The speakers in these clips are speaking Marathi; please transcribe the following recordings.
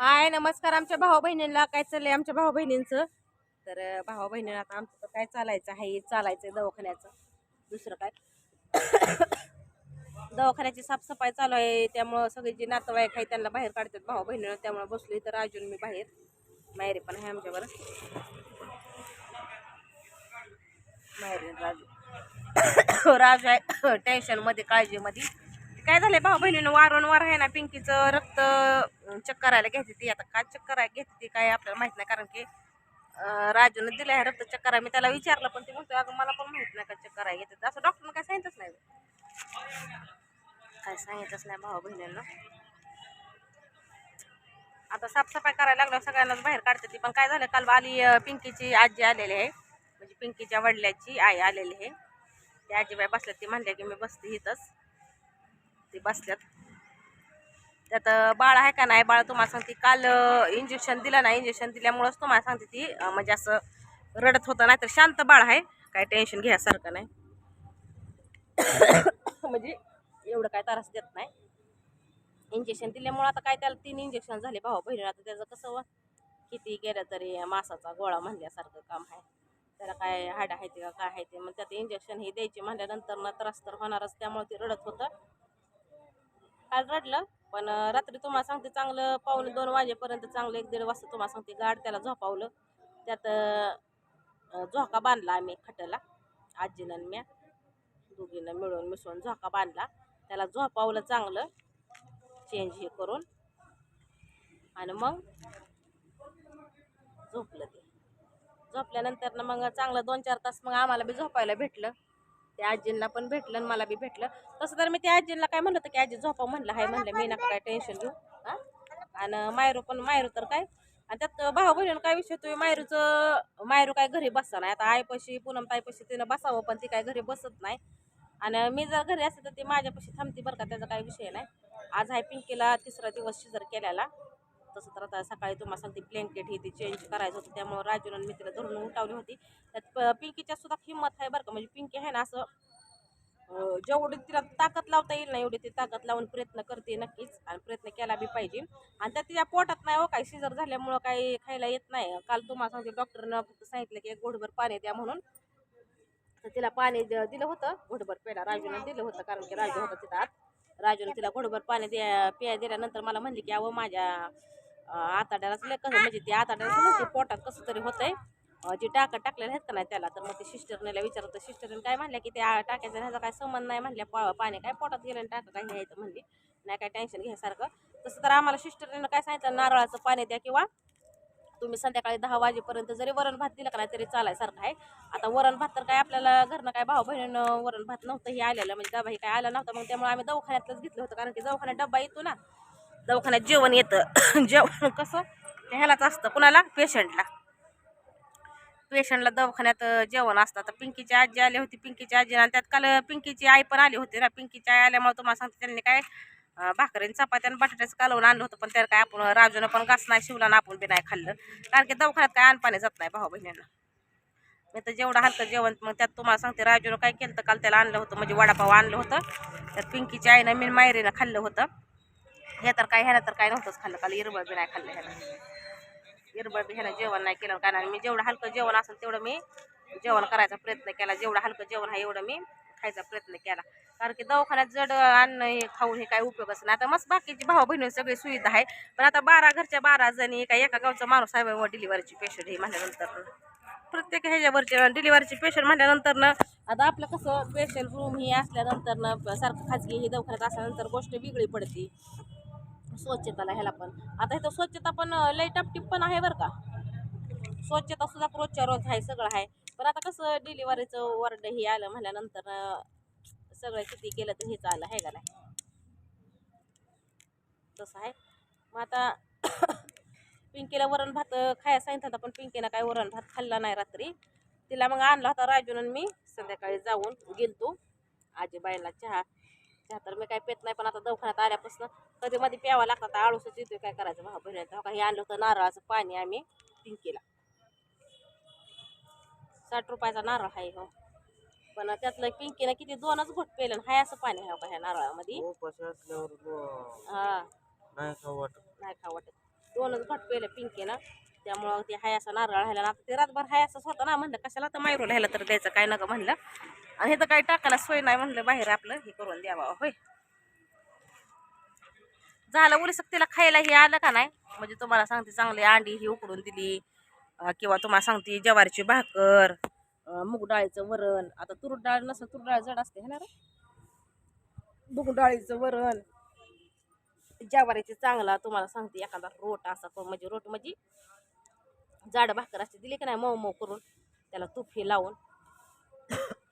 हाय नमस्कार आमच्या भाऊ बहिणींना काय चाललंय आमच्या भाऊ बहिणींचं तर भाऊ बहिणींना आता आमचं तर काय चालायचं आहे? चालायचं दवाखान्याचं. दुसरं काय? दवाखान्याची साफसफाई चालू आहे. त्यामुळं सगळे जे नातेवाईक आहे त्यांना बाहेर काढतात भाऊ बहिणीला त्यामुळे बसलोय तर अजून मी बाहेर. माहेरी पण आहे आमच्यावर. माहेरी राजू. राजू आहे. टेन्शनमध्ये काळजीमध्ये. काय झालंय भाऊ बहिणीनं वारंवार आहे ना पिंकीचं रक्त चक्कर चेक घेते ती. आता काय चक्कर आहे घेते ती काय आपल्याला माहीत नाही. कारण की राजूनं दिलं आहे रक्त चक्कर करायला मी त्याला विचारलं पण ती म्हणतो अगं मला पण माहीत नाही का चक्कर आहे घेते असं डॉक्टरनं काय सांगितलंच नाही. काय सांगितलंच नाही भाऊ बहिणींना. आता साफसफाई करायला लागल्यावर सगळ्यांनाच बाहेर काढते ती. पण काय झालं काल आली पिंकीची आजी आलेली आहे. म्हणजे पिंकीच्या वडिलाची आई आलेली आहे. ती आजीबाई बसल्यात ती म्हणल्या की मी बसते इथंच. ते बसल्यात. त्यात बाळ आहे का नाही? बाळ तुम्हाला सांगते काल इंजेक्शन दिलं ना इंजेक्शन दिल्यामुळंच तुम्हाला सांगते ती म्हणजे असं रडत होतं नाही तर शांत बाळ आहे. काय टेन्शन घ्यासारखं नाही. म्हणजे एवढं काय त्रास देत नाही. इंजेक्शन दिल्यामुळं आता काय त्याला तीन इंजेक्शन झाले भाऊ बहिणी आता त्याचं कसं किती गेलं तरी मासाचा गोळा म्हणल्यासारखं काम आहे. त्याला काय हाड आहे ते का काय आहे ते. मग त्यात इंजेक्शन हे द्यायचे म्हणल्यानंतर ना त्रास तर होणारच त्यामुळे ते रडत होतं. काल रडलं. पण रात्री तुम्हाला सांगते चांगलं पावलं दोन वाजेपर्यंत चांगलं एक दीड वाजता तुम्हाला सांगते गाड त्याला झोपावलं. त्यात झोका बांधला आम्ही खट्याला आजीनं आणि म्या. दोघीनं मिळून मिसळून झोका बांधला. त्याला झोपावलं चांगलं चेंज हे करून. आणि मग झोपलं ते. झोपल्यानंतर ना मग चांगलं दोन चार तास मग आम्हाला बी झोपायला भेटलं. त्या आजींना पण भेटलं आणि मला बी भेटलं. तसं तर मी त्या आजींना काय म्हणलं होतं की आजी झोपा म्हणलं हाय म्हणलं मी नका काय टेन्शन घेऊ. हां? आणि मायरू पण मायरू तर काय? आणि त्यात भाऊ बहिणीनं काय विषय? तुम्ही मायरूचं मायरू काय घरी बसता नाही. आता आईपाशी पूनम ताईपाशी तिनं बसावं पण ती काय घरी बसत नाही. आणि मी जर घरी असते तर ती माझ्यापाशी थांबते बरं का? त्याचा काही विषय नाही. आज आहे पिंकीला तिसरा दिवस शिजर केलेला. तसं तर आता सकाळी तुम्हाला सांगते ब्लँकेट ही ती चेंज करायचं होतं त्यामुळं राजून आणि मी तिला धरून उठावली होती. त्यात प- पिंकीच्या सुद्धा किंमत आहे बरं का म्हणजे पिंकी आहे ना असं जेवढी तिला ताकद लावता येईल ना एवढी ती ताकद लावून प्रयत्न करते नक्कीच आणि प्रयत्न केला बी पाहिजे. आणि त्या तिच्या पोटात नाही हो काही सिजर झाल्यामुळं काही खायला येत नाही. काल तुम्हाला सांगते डॉक्टरनं फक्त सांगितलं की एक गोडभर पाणी द्या म्हणून. तर तिला पाणी द- दिलं होतं घोडभर प्यायला राजूनं दिलं होतं कारण की राजू होता तिथं आत. राजूनं तिला घोडभर पाणी द्या प्याय दिल्यानंतर मला म्हणली की अहो माझ्या आताड्यालाच लय कसं म्हणजे ते आताड्यालाच पोटात कसं तरी होतंय. आहे जे टाका टाकलेलं आहेत का नाही त्याला तर मग ते सिस्टरनेला विचारत सिस्टरने काय म्हणल्या की त्या टाक्याचा ह्याचा काय संबंध नाही म्हणल्या पाणी काय पोटात गेलं आणि टाका काय घ्यायचं म्हणली. नाही काय टेन्शन घ्यायसारखं. तसं तर आम्हाला सिस्टरने काय सांगितलं नारळाचं पाणी द्या किंवा तुम्ही संध्याकाळी दहा वाजेपर्यंत जरी वरण भात दिलं का नाही तरी चालायसारखं आहे. आता वरण भात तर काय आपल्याला घरनं काय भाऊ बहिणीनं वरण भात नव्हतं हे आलेलं. म्हणजे डबा हे काय आला नव्हता. मग त्यामुळे आम्ही दवाखान्यातलंच घेतलं होतं. कारण की दवाखान्यात डब्बा येतो ना. दवाखान्यात जेवण येतं. जेवण कसं? ते ह्यालाच असतं. कुणाला? पेशंटला. पेशंटला दवाखान्यात जेवण असतं. तर पिंकीची आजी आली होती पिंकीची आजी आणि त्यात काल पिंकीची आई पण आली होती ना. पिंकीची आई आल्यामुळे तुम्हाला सांगते त्यांनी काय भाकरीन चपात्या आणि बटाट्याचं कालवून आणलं होतं. पण त्याला काय आपण राजूनं पण घास नाही शिवला ना आपण बी नाही खाल्लं. कारण की दवाखान्यात काय अनपाणी जात नाही भाऊ बहिणींना. मी तर जेवढं हलकं जेवण मग त्यात तुम्हाला सांगते राजूनं काय केलं तर काल त्याला आणलं होतं. म्हणजे वडापाव आणलं होतं. त्यात पिंकीच्या आईनं मी मायरीनं खाल्लं होतं. हे तर काय ह्याला तर काय नव्हतंच खाल्लं. काल इरबळ बी नाही खाल्लं ह्याला इरबळ बी ह्याला जेवण नाही केलं कारण मी जेवढं हलकं जेवण असेल तेवढं मी जेवण करायचा प्रयत्न केला. जेवढं हलकं जेवण आहे एवढं मी खायचा प्रयत्न केला. कारण की दवाखान्यात जड अन्न हे खाऊन हे काय उपयोगच नाही आता मस्त बाकीची भाऊ बहिणी सगळी सुविधा आहे. पण आता बारा घरच्या बारा जणी काही एका गावचा माणूस आहे डिलिव्हरीची पेशंट हे म्हणल्यानंतर. प्रत्येक ह्याच्यावरचे डिलिव्हरीचे पेशंट म्हणल्यानंतर ना आता आपलं कसं पेशंट रूम ही असल्यानंतर ना सारखं खाजगी हे दवाखान्यात असल्यानंतर गोष्ट वेगळी पडते. स्वच्छताला ह्याला पण. आता इथं स्वच्छता पण अं, लय पण आहे बरं का. स्वच्छता सुद्धा रोजच्या रोज आहे सगळं आहे. पण आता कसं डिलिव्हरीचं वर्ड हे आलं म्हणल्यानंतर सगळं किती केलं तर हेच आलं आहे का नाही? तसं आहे. मग आता पिंकीला वरण भात खायला सांगितलं होता पण पिंकीनं काय वरण भात खाल्ला नाही रात्री. तिला मग आणला होता राजून मी. संध्याकाळी जाऊन गेलतो. आजीबाईला चहा. चहा तर मी काय पेत नाही पण आता आल्यापासून कधी मध्ये प्यावा लागतात आळूसच येतोय काय करायचं भाऊ बहिणी काही आणलं होतं नारळाचं पाणी आम्ही पिंकीला साठ रुपयाचा नारळ आहे हो. पण त्यातलं पिंकीनं किती दोनच घोट पेलं हाय असं पाणी आहे हो का ह्या नारळामध्ये. हा नाही वाटत. नाही खा वाटत. दोनच घट पेले पिंकीनं. त्यामुळं ते हाय असा नारळ राहिला ना ते रातभर हाय असंच होतं ना म्हणलं. कशाला तर मायरू राहिला तर द्यायचं काय नका म्हणलं. आणि हे तर काही टाकायला सोय नाही म्हणलं बाहेर आपलं हे करून द्यावा होय. झालं उलसक तिला खायला हे आलं का नाही? म्हणजे तुम्हाला सांगते चांगली अंडी ही उकडून दिली किंवा तुम्हाला सांगते ज्वारीची भाकर अं, मूग डाळीचं वरण. आता तूर डाळ नसं तूर डाळ जड असते ना रे? मूग डाळीचं वरण. जवारीचे चांगला तुम्हाला सांगते एखादा रोट असा करून म्हणजे रोट म्हणजे जाड भाकर असते दिली की नाही मऊ मऊ करून त्याला तूप हे लावून.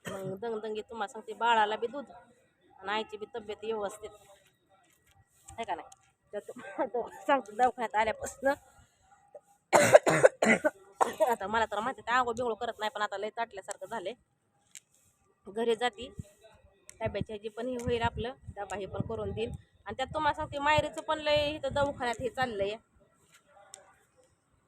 मग दंगदंगी तुम्हाला सांगते बाळाला बी दूध आणि आईची बी तब्येत व्यवस्थित. आहे का नाही? तर तुम्हाला सांगतो दवाखान्यात आल्यापासून आता मला तर माहिती आहे आंघोळ बिंगोळ करत नाही पण आता लय ताटल्यासारखं झाले घरी जाती डब्याची ह्याची पण हे होईल आपलं डबा हे पण करून देईल. आणि त्यात तुम्हाला सांगते मायरीचं पण लय इथं दवाखान्यात हे चाललंय.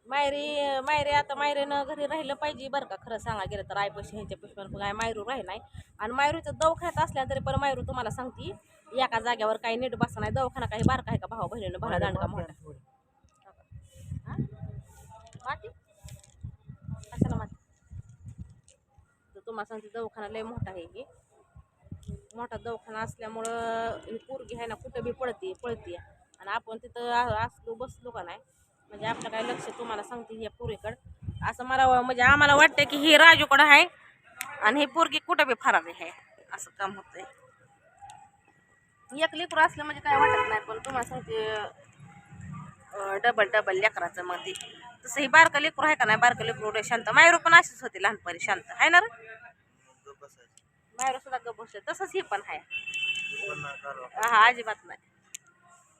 मायरी मायरी आता मायरीनं घरी राहिलं पाहिजे बरं का खरं सांगा गेलं तर. आयपशी ह्यांच्या पुष्पान काय मायरू राही नाही आणि मायरूचं दवाखान्यात असल्या तरी पण मायरू तुम्हाला सांगते एका जाग्यावर काही नीट बसा नाही दवाखाना काही बारका आहे का भाऊ बहिणीनं? भरा दांडका मोठा. हा? माती? कशाला माती? तर तुम्हाला सांगते दवाखाना लय मोठा आहे की मोठा दवाखाना असल्यामुळं ही पोरगी आहे ना कुठं बी पळते पळते. आणि आपण तिथं आ- असलो बसलो का नाही म्हणजे आपलं काय लक्ष तुम्हाला सांगते या पोरीकडं. असं मला व- म्हणजे आम्हाला वाटतं की ही राजूकडं आहे आणि ही पोरगी कुठं बी फरार आहे असं काम होतंय. एक लेकरू असलं म्हणजे काय वाटत नाही पण तुम्हाला सांगते डबल डबल लेकराचं मग ते तसं ही बारकं लेकरू आहे का नाही बारकं लेकरू शांत. मायरू पण अशीच होती लहानपणी शांत. आहे ना रे? मायरू सुद्धा गप तसंच ही पण आहे. हा अजिबात नाही.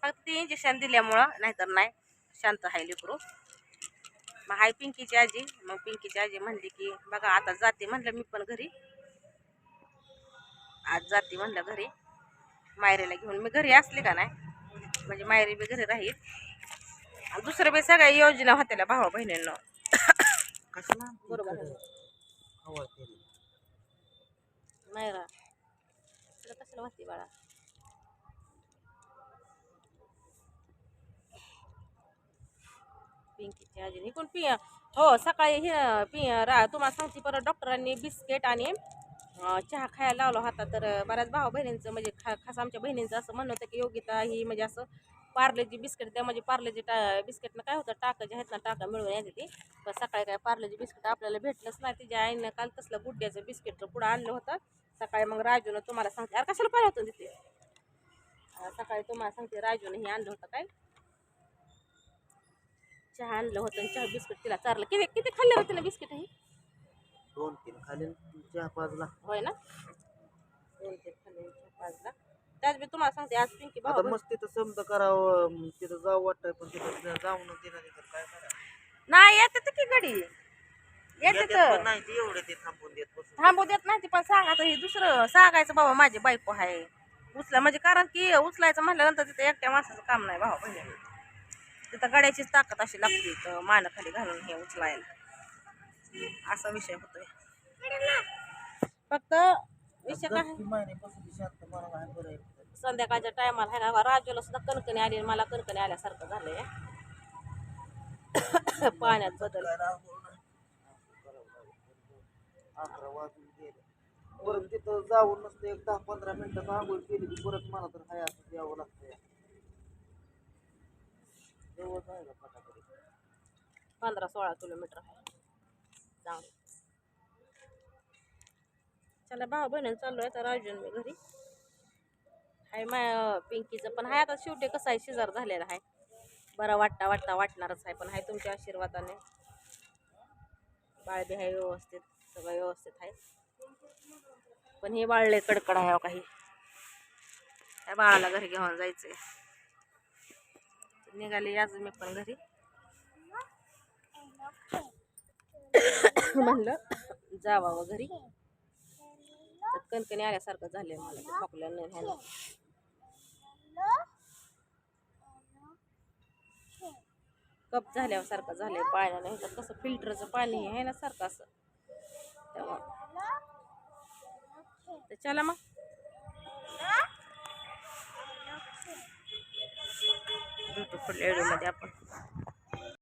फक्त ते इंजेक्शन दिल्यामुळं नाहीतर नाही. शांत आहे लेकरू. मग हाय पिंकीची आजी. मग पिंकीची आजी म्हणली की बघा आता जाते म्हणलं मी पण घरी. आज जाते म्हणलं घरी. मायरीला घेऊन. मी घरी असले का नाही? म्हणजे मायरी बी घरी राहील. आणि दुसरं बी सगळ्या योजना होत्या भावा बहिणींना. बरोबर. मायरा. तुला वाटते बाळा? पिंकीची आजी. इकडून पि हो सकाळी हे पि रा तुम्हाला सांगते परत डॉक्टरांनी बिस्किट आणि चहा खायला लावला होता तर बऱ्याच भाऊ बहिणींचं म्हणजे खा खास आमच्या बहिणींचं असं म्हणणं होतं की योगिता ही म्हणजे असं पार्लेजी बिस्किट त्या म्हणजे पार्लेजी टा बिस्किटनं काय होतं टाकं जे आहेत ना टाकं मिळून येते ती. पण सकाळी काय पार्लेजी बिस्किट आपल्याला भेटलंच नाही. तिच्या आईनं काल तसलं गुड्ड्याचं बिस्किट पुढं आणलं होतं. सकाळी मग राजूनं तुम्हाला सांगते. अरे कशाला पाहिलं होतं तिथे? सकाळी तुम्हाला सांगते राजूनं हे आणलं होतं काय? चहा आणलं होतं आणि चहा बिस्किट तिला चारलं. किती किती खाल्लं होतं तिला बिस्किट हे? दोन तीन खाली चहा पाजला होय ना? दोन ते खाल्ले चहा पाजला त्याच बी तुम्हाला सांगते आज पिंकी आता भाऊ मस्त तिथं समजा करावं अं, तिथं जाऊ वाटतंय पण तिथं जाऊन देणार तर काय करावं? नाही येते तर की गडी येते येतात तर. पण नाही ते एवढे ते थांबून देत बसून. थांबू देत नाही ती पण सांगायचं हे दुसरं सांगायचं बाबा माझी बायको आहे. उचला म्हणजे कारण की उचलायचं म्हटल्यानंतर तिथं एकट्या माणसाचं काम नाही भाऊ बहिणी तिथं गड्याचीच ताकद अशी लागते तर मान खाली घालून हे उचलायला. असा विषय होतोय. फक्त विषय काय. संध्याकाळच्या टायमाला आहे ना राजूला सुद्धा कणकणी आली मला कणकणी आल्यासारखं झालंय. पाण्यात बदल. परत तिथं जाऊन नसतं एक दहा पंधरा मिनिटात आंघोळ केली की परत मला तर हाय असं यावं जवळ फटाकडे पंधरा सोळा किलोमीटर आहे. चांगलं चला भाऊ बहिणी चाललो आहे तर राजून मी घरी. हाय माया पिंकीचं पण हाय. आता शेवटी कसं आहे शेजार झालेला आहे बरं वाटता वाटता वाटणारच आहे पण हाय तुमच्या आशीर्वादाने. बाळबी आहे व्यवस्थित सगळं व्यवस्थित आहे पण हे बाळले कडकड आहे हो, काही. त्या बाळाला घरी घेऊन जायचंय. निघाली आज मी पण घरी. म्हणलं जावावं घरी. तर कणकणी आल्यासारखं झालंय मला. ते खोकल्यानं नाही ह्यानं. कप झाल्यासारखं झालंय पाण्यानं तर कसं फिल्टरचं पाणी आहे ना सारखं असं. तेव्हा. तर चला मग. ब्युटिफुल पुढल्या आपण.